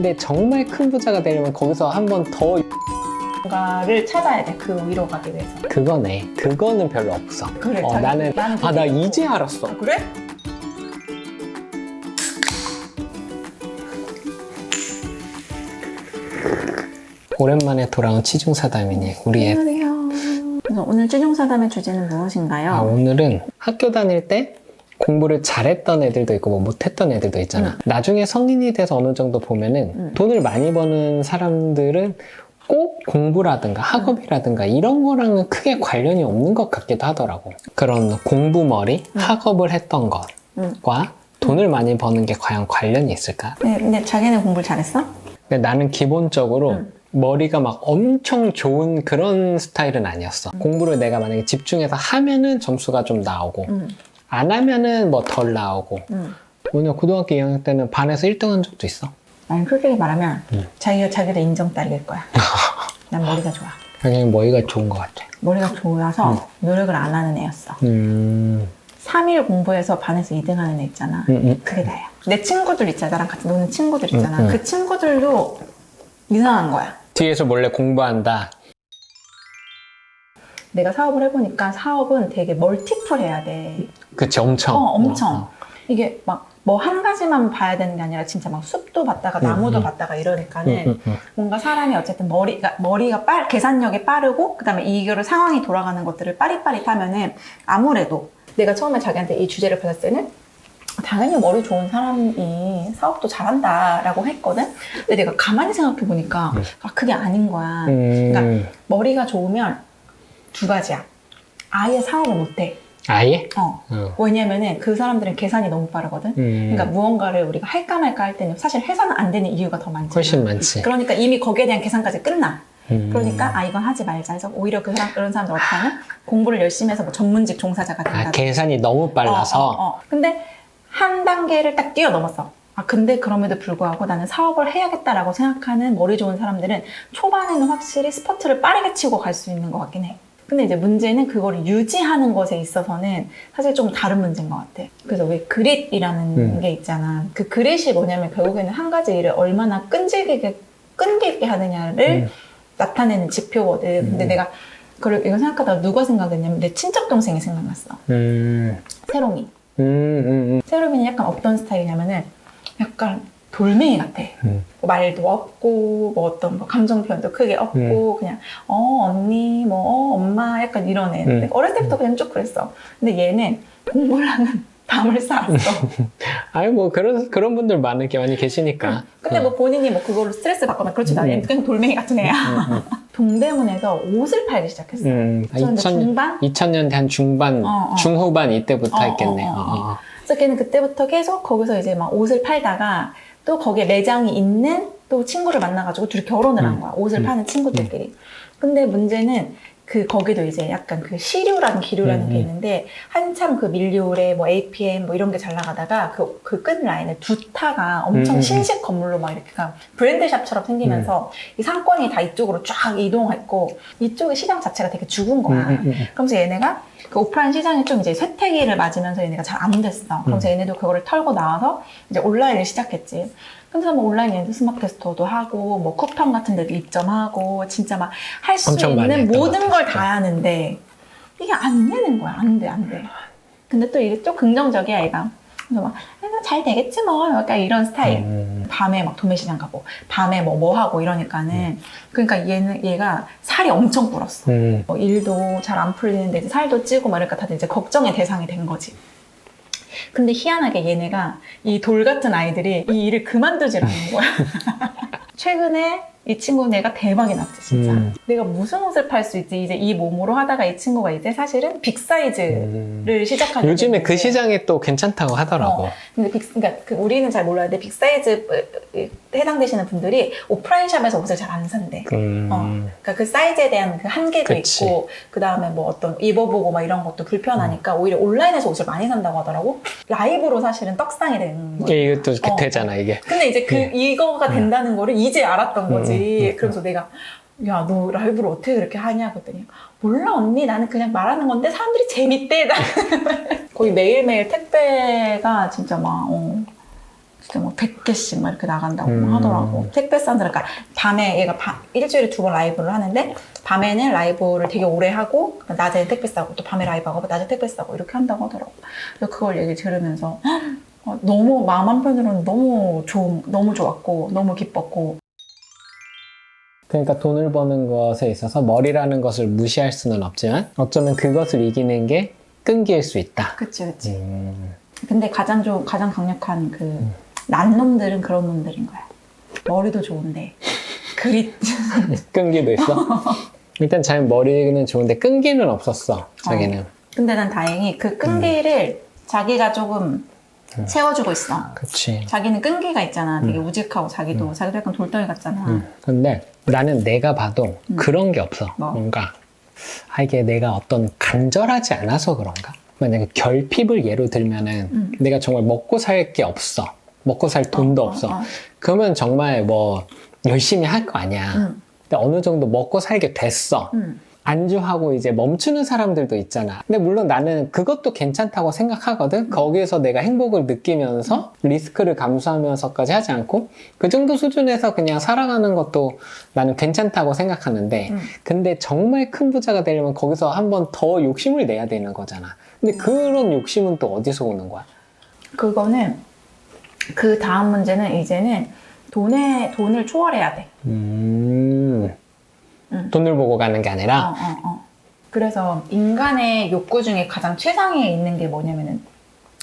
근데 정말 큰 부자가 되려면 거기서 한 번 더 뭔가를 찾아야 돼. 그 위로 가기 위해서. 그거네. 그거는 별로 없어. 그래, 어, 자기- 나는 나는 아 나 그게 있고. 이제 알았어. 아, 그래? 오랜만에 돌아온 치중사담이니 우리 애. 안녕하세요. 그래서 오늘 최종 사담의 주제는 무엇인가요? 아 오늘은 학교 다닐 때 공부를 잘했던 애들도 있고 뭐 못했던 애들도 있잖아. 음. 나중에 성인이 돼서 어느 정도 보면은 음. 돈을 많이 버는 사람들은 꼭 공부라든가 학업이라든가 이런 거랑은 크게 관련이 없는 것 같기도 하더라고. 그런 공부머리, 음. 학업을 했던 것과 돈을 많이 버는 게 과연 관련이 있을까? 네, 근데 자기는 공부를 잘했어? 근데 나는 기본적으로 음. 머리가 막 엄청 좋은 그런 스타일은 아니었어. 공부를 내가 만약에 집중해서 하면은 점수가 좀 나오고 응. 안 하면은 뭐 덜 나오고. 응. 오늘 고등학교 2학년 때는 반에서 1등 한 적도 있어. 아니 솔직히 말하면 음. 자기가 자기를 인정 딸릴 거야. 난 머리가 좋아. 그냥 머리가 좋은 것 같아. 머리가 좋아서 노력을 안 하는 애였어. 음, 3일 공부해서 반에서 2등 하는 애 있잖아. 음, 음. 그게 나야. 내 친구들 있잖아. 나랑 같이 노는 친구들 있잖아. 음, 음. 그 친구들도 이상한 거야. 뒤에서 몰래 공부한다. 내가 사업을 해보니까 사업은 되게 멀티플 해야 돼. 그치, 엄청. 어, 엄청. 어, 이게 막 뭐 한 가지만 봐야 되는 게 아니라 진짜 막 숲도 봤다가 음, 나무도 음. 봤다가 어. 이러니까는 음, 음, 음. 뭔가 사람이 어쨌든 머리가 머리가 빨 계산력이 빠르고 그다음에 이거를 상황이 돌아가는 것들을 빠릿빠릿하면은 아무래도 내가 처음에 자기한테 이 주제를 받았을 때는 당연히 머리 좋은 사람이 사업도 잘한다라고 했거든. 근데 내가 가만히 생각해 보니까 음. 아 그게 아닌 거야. 음, 그러니까 머리가 좋으면 두 가지야. 아예 사업을 못해. 아예? 어. 어. 왜냐면은 그 사람들은 계산이 너무 빠르거든. 음, 그러니까 무언가를 우리가 할까 말까 할 때는 사실 해서는 안 되는 이유가 더 많지. 훨씬 많지. 그러니까 이미 거기에 대한 계산까지 끝나. 음. 그러니까 아 이건 하지 말자 해서 오히려 그 사람 그런 사람들 어떻게 하면 공부를 열심히 해서 뭐 전문직 종사자가 된다. 아, 계산이 너무 빨라서. 어, 어, 어. 근데 한 단계를 딱 뛰어넘었어. 아 근데 그럼에도 불구하고 나는 사업을 해야겠다라고 생각하는 머리 좋은 사람들은 초반에는 확실히 스퍼트를 빠르게 치고 갈 수 있는 것 같긴 해. 근데 이제 문제는 그거를 유지하는 것에 있어서는 사실 좀 다른 문제인 것 같아. 그래서 왜 그릿이라는 음. 게 있잖아. 그 그릿이 뭐냐면 결국에는 한 가지 일을 얼마나 끈질기게 끈기있게 하느냐를 음. 나타내는 지표거든. 근데 음. 내가 그걸 이거 생각하다가 누가 생각했냐면 내 친척 동생이 생각났어. 음, 세롱이. 음, 음, 세롬이는 약간 어떤 스타일이냐면은 약간 돌멩이 같아. 음. 뭐 말도 없고 뭐 어떤 뭐 감정 표현도 크게 없고 그냥 어 언니 뭐 어, 엄마 약간 이런 애. 음. 어렸을 때부터 그냥 쭉 그랬어. 근데 얘는 공부를 하는 담을 쌓았어. 아니 뭐 그런 그런 분들 많은 게 많이 계시니까. 근데 뭐 본인이 뭐 그걸로 스트레스 받거나 그렇지 도 않아. 음. 그냥 돌멩이 같은 애야. 음, 음, 동대문에서 옷을 팔기 시작했어. 음. 아, 저 이제 2000, 중반? 2000년대 한 중반, 어, 어. 중후반 이때부터 어, 했겠네. 어, 어, 어. 어. 그래서 걔는 그때부터 계속 거기서 이제 막 옷을 팔다가 또 거기에 매장이 있는 또 친구를 만나가지고 둘이 결혼을 한 음. 거야. 옷을 음. 파는 친구들끼리. 근데 문제는 그 거기도 이제 약간 그 시류라는 기류라는 음, 게 음. 있는데 한참 그 밀리올에 뭐 APM 뭐 이런 게 잘 나가다가 그 그 끝 라인에 두 타가 엄청 음, 음. 신식 건물로 막 이렇게 가 브랜드샵처럼 생기면서 이 상권이 다 이쪽으로 쫙 이동했고 이쪽의 시장 자체가 되게 죽은 거야. 음, 음, 음. 그러면서 얘네가 그 오프라인 시장이 좀 이제 쇠퇴기를 맞으면서 얘네가 잘 안 됐어. 그러면서 음. 얘네도 그거를 털고 나와서 이제 온라인을 시작했지. 그래서 뭐 온라인 얘네도 스마트 스토어도 하고 뭐 쿠팡 같은 데도 입점하고 진짜 막 할 수 있는 모든 것걸다 하는데 이게 안 되는 거야. 안 돼, 안 돼. 근데 또 이게 좀 긍정적이야, 얘가. 그래서 막, 아, 잘 되겠지 뭐. 약간 이런 스타일. 음. 밤에 막 도매시장 가고, 밤에 뭐, 뭐 하고 이러니까는. 그러니까 얘는, 얘가 살이 엄청 불었어. 음. 뭐 일도 잘 안 풀리는데 이제 살도 찌고 막 이러니까 다들 이제 걱정의 대상이 된 거지. 근데 희한하게 얘네가 이 돌 같은 아이들이 이 일을 그만두질 않는 거야. 최근에 이 친구는 얘가 대박이 났지, 진짜. 음. 내가 무슨 옷을 팔 수 있지? 이제 이 몸으로 하다가 이 친구가 이제 사실은 빅 사이즈를 음. 시작하게 요즘에 그 시장이 또 괜찮다고 하더라고. 어. 근데 빅, 그러니까 그 우리는 잘 몰라야 돼. 빅 사이즈 해당되시는 분들이 오프라인 샵에서 옷을 잘 안 산대. 음. 어. 그러니까 그 사이즈에 대한 그 한계도 그치. 있고 그 다음에 뭐 어떤 입어보고 막 이런 것도 불편하니까 오히려 온라인에서 옷을 많이 산다고 하더라고. 라이브로 사실은 떡상이 되는 거야. 이게 이것도 어. 되잖아 이게. 근데 이제 그 음. 이거가 된다는 거를 이제 알았던 음, 거지. 음, 음. 그러면서 내가 야 너 라이브를 어떻게 그렇게 하냐 그랬더니 몰라 언니 나는 그냥 말하는 건데 사람들이 재밌대. 나 거의 매일매일 택배가 진짜 막 어, 진짜 뭐 100개씩 막 이렇게 나간다고 음. 하더라고. 택배 산들, 그러니까 밤에 얘가 밤- 일주일에 두 번 라이브를 하는데 밤에는 라이브를 되게 오래 하고 낮에 택배 싸고 또 밤에 라이브 하고 낮에 택배 싸고 이렇게 한다고 하더라고. 그래서 그걸 얘기 들으면서 어, 너무 마음 한편으로는 너무 좋은, 너무 좋았고 너무 기뻤고 그러니까 돈을 버는 것에 있어서 머리라는 것을 무시할 수는 없지만 어쩌면 그것을 이기는 게 끈기일 수 있다. 그치 그치. 음, 근데 가장 좀 가장 강력한 그 난 놈들은 그런 놈들인 거야. 머리도 좋은데 그리 끈기도 있어. 일단 자기 머리는 좋은데 끈기는 없었어. 자기는. 근데 난 다행히 그 끈기를 자기가 조금 채워주고 있어. 그렇지. 자기는 끈기가 있잖아. 되게 우직하고 자기도 자기도 약간 돌덩이 같잖아. 음. 근데 나는 내가 봐도 음. 그런 게 없어. 뭐? 뭔가 아 이게 내가 어떤 간절하지 않아서 그런가? 만약에 결핍을 예로 들면은 음. 내가 정말 먹고 살 게 없어. 먹고 살 돈도 어, 어, 없어. 어. 그러면 정말 뭐 열심히 할 거 아니야. 응, 근데 어느 정도 먹고 살게 됐어. 응, 안주하고 이제 멈추는 사람들도 있잖아. 근데 물론 나는 그것도 괜찮다고 생각하거든. 거기에서 내가 행복을 느끼면서 리스크를 감수하면서까지 하지 않고 그 정도 수준에서 그냥 살아가는 것도 나는 괜찮다고 생각하는데 응. 근데 정말 큰 부자가 되려면 거기서 한 번 더 욕심을 내야 되는 거잖아. 근데 그런 욕심은 또 어디서 오는 거야? 그거는 그 다음 문제는 이제는 돈에 돈을 초월해야 돼. 음, 응. 돈을 보고 가는 게 어, 아니라 어, 어. 그래서 인간의 욕구 중에 가장 최상위에 있는 게 뭐냐면은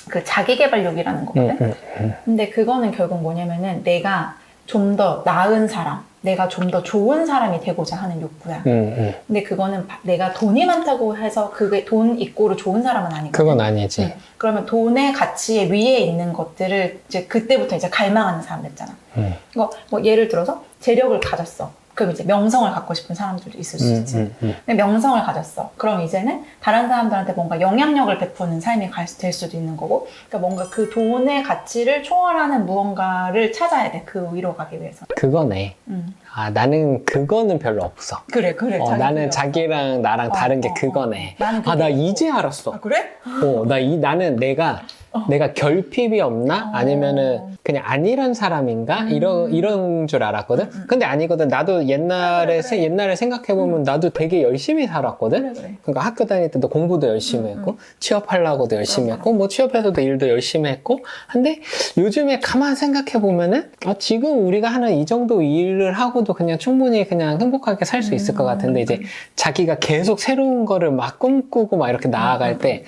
그 자기개발욕이라는 거거든. 음, 음, 음. 근데 그거는 결국 뭐냐면은 내가 좀 더 나은 사람, 내가 좀 더 좋은 사람이 되고자 하는 욕구야. 음, 음. 근데 그거는 바- 내가 돈이 많다고 해서 그게 돈 이꼬르 좋은 사람은 아니거든. 그건 아니지. 네. 그러면 돈의 가치에 위에 있는 것들을 이제 그때부터 이제 갈망하는 사람들 있잖아. 음, 이거 뭐 예를 들어서 재력을 가졌어. 그럼 이제 명성을 갖고 싶은 사람들도 있을 수 음, 있지. 음, 음. 근데 명성을 가졌어. 그럼 이제는 다른 사람들한테 뭔가 영향력을 베푸는 삶이 갈 수- 될 수도 있는 거고. 그러니까 뭔가 그 돈의 가치를 초월하는 무언가를 찾아야 돼. 그 위로 가기 위해서. 그거네. 음. 아, 나는 그거는 별로 없어. 그래, 그래. 어, 나는 필요 없어. 자기랑 나랑 어, 다른 게 어, 어, 그거네. 어. 나는 아, 나 이제. 알았어. 아, 그래? 어, 나 이, 나는 내가, 어. 내가 결핍이 없나? 어. 아니면은 그냥 아니란 사람인가? 음. 이런, 이런 줄 알았거든? 음, 음. 근데 아니거든. 나도 옛날에, 그래, 그래. 세- 옛날에 생각해 보면 나도 되게 열심히 살았거든? 그래. 그러니까 학교 다닐 때도 공부도 열심히 음, 했고, 취업하려고도 열심히 했고, 뭐 취업해서도 일도 열심히 했고, 근데 요즘에 가만 생각해 보면은, 아, 지금 우리가 하는 이 정도 일을 하고도 그냥 충분히 그냥 행복하게 살 수 있을 것 음. 같은데, 이제 자기가 계속 새로운 거를 막 꿈꾸고 막 이렇게 나아갈 때,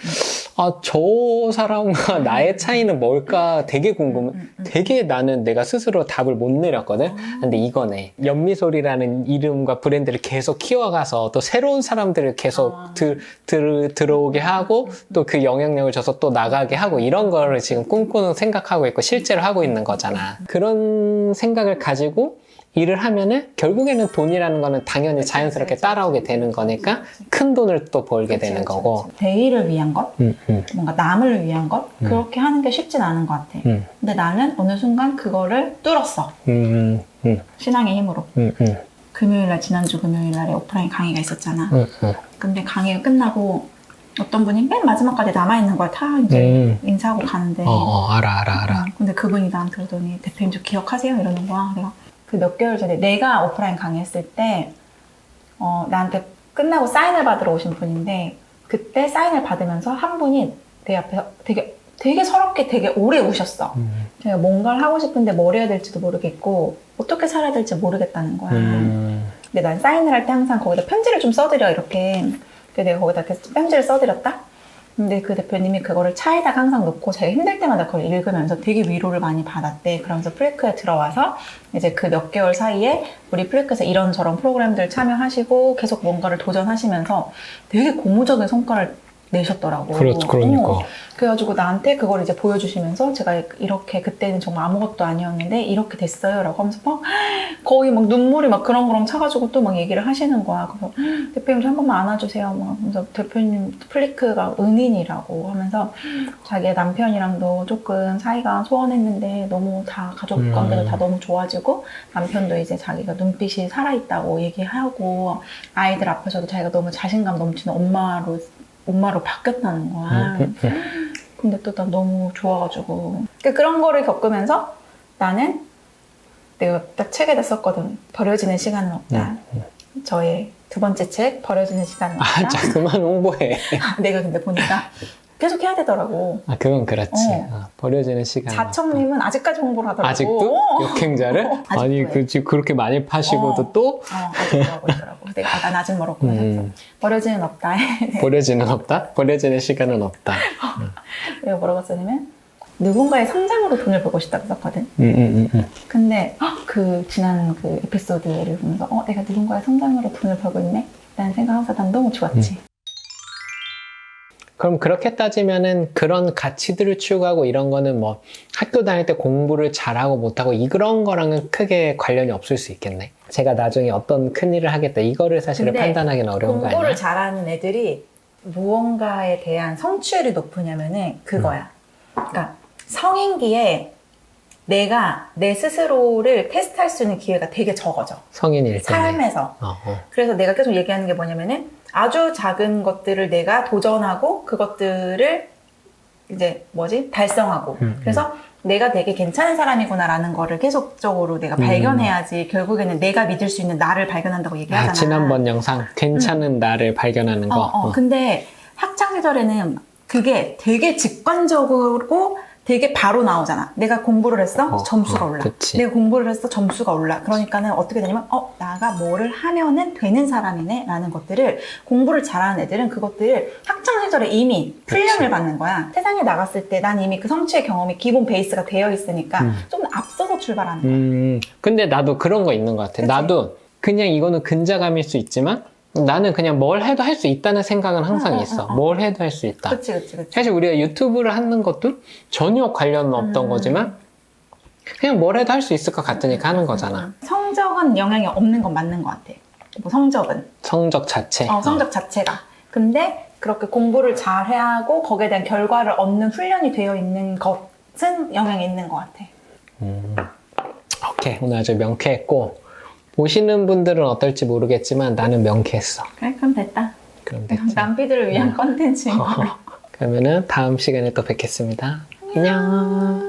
아, 저 사람과 나의 차이는 뭘까 되게 궁금해. 음, 음. 되게 나는 내가 스스로 답을 못 내렸거든? 근데 이거네. 연미소리라는 이름과 브랜드를 계속 키워가서 또 새로운 사람들을 계속 아. 들, 들, 들어오게 하고 또 그 영향력을 줘서 또 나가게 하고 이런 거를 지금 꿈꾸는 생각하고 있고 실제로 하고 있는 거잖아. 그런 생각을 가지고 일을 하면은 결국에는 돈이라는 거는 당연히 자연스럽게 따라오게 되는 거니까 큰 돈을 또 벌게 되는 거고. 대의를 위한 것, 음, 음, 뭔가 남을 위한 것, 음. 그렇게 하는 게 쉽진 않은 것 같아. 음, 근데 나는 어느 순간 그거를 뚫었어. 음, 음, 신앙의 힘으로. 음, 음, 금요일날, 지난주 금요일날에 오프라인 강의가 있었잖아. 음, 음. 근데 강의가 끝나고 어떤 분이 맨 마지막까지 남아있는 거야. 다 이제 음. 인사하고 가는데. 어, 어, 알아, 알아, 알아. 어, 근데 그분이 나한테 그러더니 대표님 저 기억하세요? 이러는 거야. 내가 그 몇 개월 전에 내가 오프라인 강의했을 때 어, 나한테 끝나고 사인을 받으러 오신 분인데 그때 사인을 받으면서 한 분이 내 앞에서 되게 되게 서럽게 되게 오래 우셨어. 음, 제가 뭔가를 하고 싶은데 뭘 해야 될지도 모르겠고 어떻게 살아야 될지 모르겠다는 거야. 음, 근데 난 사인을 할 때 항상 거기다 편지를 좀 써드려 이렇게. 그래서 내가 거기다 편지를 써드렸다. 근데 그 대표님이 그거를 차에다가 항상 놓고 자기 힘들 때마다 그걸 읽으면서 되게 위로를 많이 받았대. 그러면서 프레크에 들어와서 이제 그 몇 개월 사이에 우리 프레크에서 이런저런 프로그램들 참여하시고 계속 뭔가를 도전하시면서 되게 고무적인 성과를 내셨더라고. 그렇, 그러니까. 어. 그래가지고 나한테 그걸 이제 보여주시면서 제가 이렇게 그때는 정말 아무것도 아니었는데 이렇게 됐어요 라고 하면서 막 거의 막 눈물이 막 그렁그렁 차가지고 또 막 얘기를 하시는 거야. 그래서 대표님 저한 번만 안아주세요. 막 하면서 대표님 플리크가 은인이라고 하면서 자기 남편이랑도 조금 사이가 소원했는데 너무 다 가족 음. 관계도 다 너무 좋아지고 남편도 이제 자기가 눈빛이 살아있다고 얘기하고 아이들 앞에서도 자기가 너무 자신감 넘치는 엄마로 엄마로 바뀌었다는 거야. 음, 음, 음. 근데 또 난 너무 좋아가지고 그러니까 그런 거를 겪으면서 나는 내가 딱 책에다 썼거든. 버려지는 시간은 없다. 저의 두 번째 책 버려지는 시간은 아, 없다. 자, 그만 홍보해. 내가 근데 보니까 계속 해야 되더라고. 아, 그건 그렇지. 어. 어, 버려지는 시간. 자청님은 아직까지 홍보를 하더라고. 아직도? 어. 역행자를? 어, 아직도 아니, 해. 그, 지금 그렇게 많이 파시고도 어. 또? 어, 아직도 하고 있더라고. 내가 아, 난 아직 멀었구나. 음, 버려지는 없다. 버려지는 없다? 버려지는 시간은 없다. 내가 뭐라고 썼냐면 누군가의 성장으로 돈을 벌고 싶다고 썼거든. 음, 음, 음, 음. 근데 헉, 그 지난 그 에피소드를 보면서 어 내가 누군가의 성장으로 돈을 벌고 있네 라는 생각하면서 난 너무 좋았지. 그럼 그렇게 따지면은 그런 가치들을 추구하고 이런 거는 뭐 학교 다닐 때 공부를 잘하고 못하고 이런 거랑은 크게 관련이 없을 수 있겠네. 제가 나중에 어떤 큰 일을 하겠다. 이거를 사실은 판단하기는 어려운 거 공부를? 잘하는 애들이 무언가에 대한 성취율이 높으냐면은 그거야. 그러니까 성인기에 내가 내 스스로를 테스트할 수 있는 기회가 되게 적어져. 성인일 때는. 삶에서. 어, 어. 그래서 내가 계속 얘기하는 게 뭐냐면은 아주 작은 것들을 내가 도전하고 그것들을 이제 뭐지 달성하고 음, 그래서 내가 되게 괜찮은 사람이구나라는 거를 계속적으로 내가 음. 발견해야지 결국에는 내가 믿을 수 있는 나를 발견한다고 얘기하잖아. 아, 지난번 영상 괜찮은 나를 발견하는 거. 어, 어. 어. 근데 학창 시절에는 그게 되게 직관적으로 되게 바로 나오잖아. 내가 공부를 했어? 어, 점수가 어, 올라. 그치. 내가 공부를 했어? 점수가 올라. 그러니까는 어떻게 되냐면, 어, 나가 뭐를 하면은 되는 사람이네? 라는 것들을 공부를 잘하는 애들은 그것들을 학창 시절에 이미 훈련을 받는 거야. 세상에 나갔을 때 난 이미 그 성취의 경험이 기본 베이스가 되어 있으니까 음. 좀 앞서서 출발하는 거야. 음, 근데 나도 그런 거 있는 것 같아. 그치? 나도 그냥 이거는 근자감일 수 있지만 나는 그냥 뭘 해도 할 수 있다는 생각은 항상 어, 어, 있어. 어, 어. 뭘 해도 할 수 있다. 그치, 그치, 그치. 사실 우리가 유튜브를 하는 것도 전혀 관련은 없던 음. 거지만 그냥 뭘 해도 할 수 있을 것 같으니까 하는 거잖아. 성적은 영향이 없는 건 맞는 것 같아. 뭐 성적은. 성적 자체. 어, 성적 자체가. 근데 그렇게 공부를 잘 해야 하고 거기에 대한 결과를 얻는 훈련이 되어 있는 것은 영향이 있는 것 같아. 음. 오케이. 오늘 아주 명쾌했고 보시는 분들은 어떨지 모르겠지만 나는 명쾌했어. 그래, 그럼 됐다. 그럼 됐지. 남피들을 위한 컨텐츠인 거. 그러면은 다음 시간에 또 뵙겠습니다. 안녕.